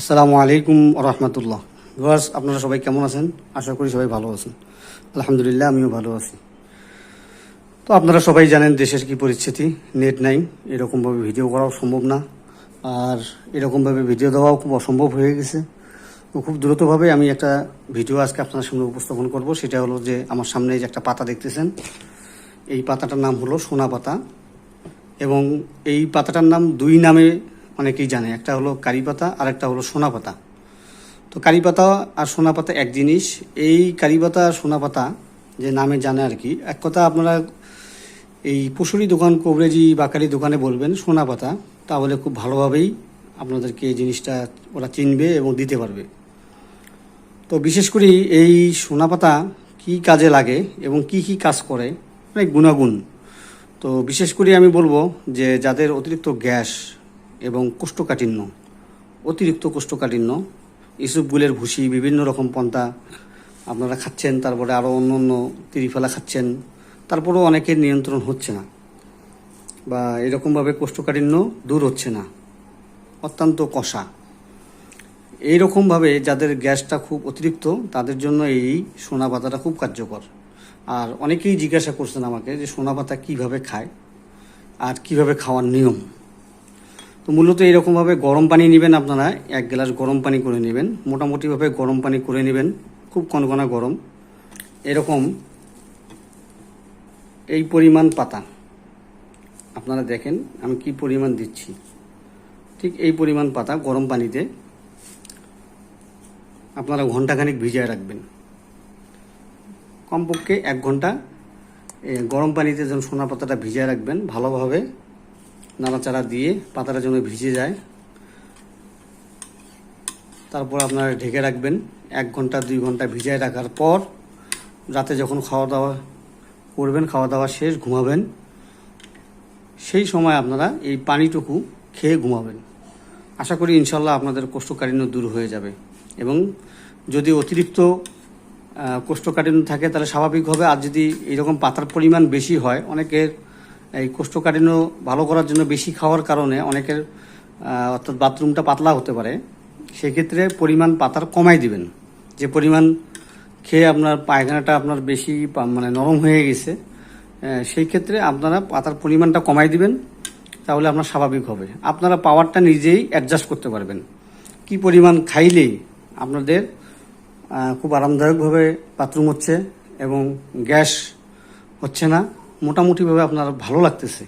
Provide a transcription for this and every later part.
আসসালামু আলাইকুম রহমতুল্লাহ ভিউয়ার্স, আপনারা সবাই কেমন আছেন? আশা করি সবাই ভালো আছেন। আলহামদুলিল্লাহ, আমিও ভালো আছি। তো আপনারা সবাই জানেন দেশের কি পরিস্থিতি। নেট নাই, এরকমভাবে ভিডিও করাও সম্ভব না। আর এরকমভাবে ভিডিও দেওয়াও খুব অসম্ভব হয়ে গেছে। তো খুব দ্রুতভাবে আমি একটা ভিডিও আজকে আপনার সামনে উপস্থাপন করব। সেটা হলো যে, আমার সামনে যে একটা পাতা দেখতেছেন, এই পাতাটার নাম হলো সোনা পাতা। এবং এই পাতাটার নাম দুই নামে অনেকেই জানে, একটা হলো কারি পাতা আর একটা হলো সোনা পাতা। তো কারি পাতা আর সোনা পাতা এক জিনিস। এই কারি পাতা আর সোনা পাতা যে নামে জানে আর কি, এক কথা আপনারা এই পশুরি দোকান, কবরেজি, বাকারি দোকানে বলবেন সোনা পাতা, তাহলে খুব ভালোভাবেই আপনাদেরকে এই জিনিসটা ওরা চিনবে এবং দিতে পারবে। তো বিশেষ করে এই সোনা পাতা কী কাজে লাগে এবং কি কি কাজ করে, অনেক গুণাগুণ। তো বিশেষ করে আমি বলব যে যাদের অতিরিক্ত গ্যাস এবং কোষ্ঠকাঠিন্য, অতিরিক্ত কোষ্ঠকাঠিন্য ইসুপগুলের ভুসি, বিভিন্ন রকম পন্থা আপনারা খাচ্ছেন, তারপরে আরও অন্য অন্য তিরিফেলা খাচ্ছেন, তারপরেও অনেকের নিয়ন্ত্রণ হচ্ছে না বা এরকমভাবে কোষ্ঠকাঠিন্য দূর হচ্ছে না। অত্যন্ত কষা। এইরকমভাবে যাদের গ্যাসটা খুব অতিরিক্ত, তাদের জন্য এই সোনা পাতাটা খুব কার্যকর। আর অনেকেই জিজ্ঞাসা করছেন আমাকে যে সোনা পাতা কীভাবে খায় আর কীভাবে খাওয়ার নিয়ম। তো মূলত এরকমভাবে গরম পানি নেবেন আপনারা, এক গ্লাস গরম পানি করে নেবেন। মোটামুটিভাবে গরম পানি করে নেবেন, খুব কনকনা গরম। এরকম এই পরিমাণ পাতা। আপনারা দেখেন আমি কি পরিমাণ দিচ্ছি। ঠিক এই পরিমাণ পাতা গরম পানিতে আপনারা ঘন্টাখানিক ভিজিয়ে রাখবেন। কমপক্ষে এক ঘণ্টা গরম পানিতে যেন সোনা পাতাটা ভিজিয়ে রাখবেন ভালোভাবে। নাড়াচাড়া দিয়ে পাতাটা যেন ভিজে যায়। তারপর আপনারা ঢেকে রাখবেন। এক ঘণ্টা, দুই ঘণ্টা ভিজায় রাখার পর রাতে যখন খাওয়া দাওয়া করবেন খাওয়া দাওয়া শেষ, ঘুমাবেন, সেই সময় আপনারা এই পানিটুকু খেয়ে ঘুমাবেন। আশা করি ইনশাল্লাহ আপনাদের কোষ্ঠকাঠিন্য দূর হয়ে যাবে এবং যদি অতিরিক্ত কোষ্ঠকাঠিন্য থাকে তাহলে স্বাভাবিক হবে। আর যদি এরকম পাতার পরিমাণ বেশি হয়, অনেকের এই কোষ্ঠকাঠিন্য ভালো করার জন্য বেশি খাওয়ার কারণে অনেকের অর্থাৎ বাথরুমটা পাতলা হতে পারে। সেক্ষেত্রে পরিমাণ পাতার কমাই দিবেন। যে পরিমাণ খেয়ে আপনার পায়খানাটা আপনার বেশি মানে নরম হয়ে গেছে সেই ক্ষেত্রে আপনারা পাতার পরিমাণটা কমাই দিবেন, তাহলে আপনার স্বাভাবিক হবে। আপনারা পাওয়ারটা নিজেই অ্যাডজাস্ট করতে পারবেন। কি পরিমাণ খাইলেই আপনাদের খুব আরামদায়কভাবে বাথরুম হচ্ছে এবং গ্যাস হচ্ছে না। মোটামুটিভাবে আপনার ভালো লাগতেছে।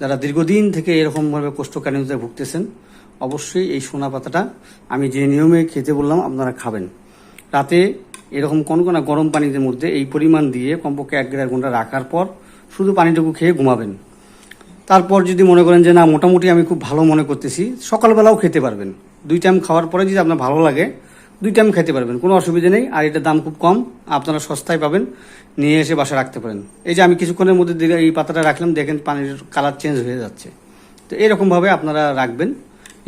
যারা দীর্ঘদিন থেকে এরকমভাবে কোষ্ঠকাঠিন্যতায় ভুগতেছেন, অবশ্যই এই সোনা পাতাটা আমি যে নিয়মে খেতে বললাম, আপনারা খাবেন। রাতে এরকম কনকনা গরম পানির মধ্যে এই পরিমাণ দিয়ে কমপক্ষে এক দেড় ঘণ্টা রাখার পর শুধু পানিটুকু খেয়ে ঘুমাবেন। তারপর যদি মনে করেন যে না, মোটামুটি আমি খুব ভালো মনে করতেছি, সকালবেলাও খেতে পারবেন। দুই টাইম খাওয়ার পরে যদি আপনার ভালো লাগে দুই টাইম খেতে পারবেন, কোনো অসুবিধা নেই। আর এটার দাম খুব কম, আপনারা সস্তায় পাবেন, নিয়ে এসে বাসা রাখতে পারেন। এই যে আমি কিছুক্ষণের মধ্যে এই পাতাটা রাখলাম, দেখেন পানির কালার চেঞ্জ হয়ে যাচ্ছে। তো এরকমভাবে আপনারা রাখবেন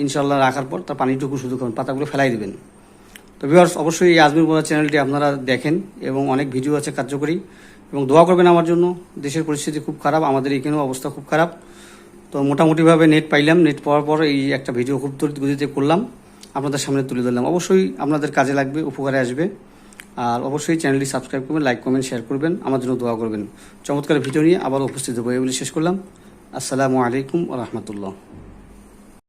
ইনশাল্লাহ রাখার পর তার পানিটুকু শুধু খাবেন পাতাগুলো ফেলাই দিবেন। তো ভিউয়ার্স, অবশ্যই এই আজমির বোনা চ্যানেলটি আপনারা দেখেন এবং অনেক ভিডিও আছে কার্যকরী। এবং দোয়া করবেন আমার জন্য, দেশের পরিস্থিতি খুব খারাপ, আমাদের এখানেও অবস্থা খুব খারাপ। তো মোটামুটিভাবে নেট পাইলাম নেট পাওয়ার পর এই একটা ভিডিও খুব তরিত গতিতে করলাম। আপনাদের সামনে তুলে ধরলাম। অবশ্যই আপনাদের কাজে লাগবে, উপকারে আসবে। আর অবশ্যই চ্যানেলটি সাবস্ক্রাইব করবেন লাইক কমেন্ট শেয়ার করবেন। আমার জন্য দোয়া করবেন। চমৎকার ভিডিও নিয়ে আবার উপস্থিত হব। এগুলি শেষ করলাম। আসসালামু আলাইকুম রহমতুল্লাহ।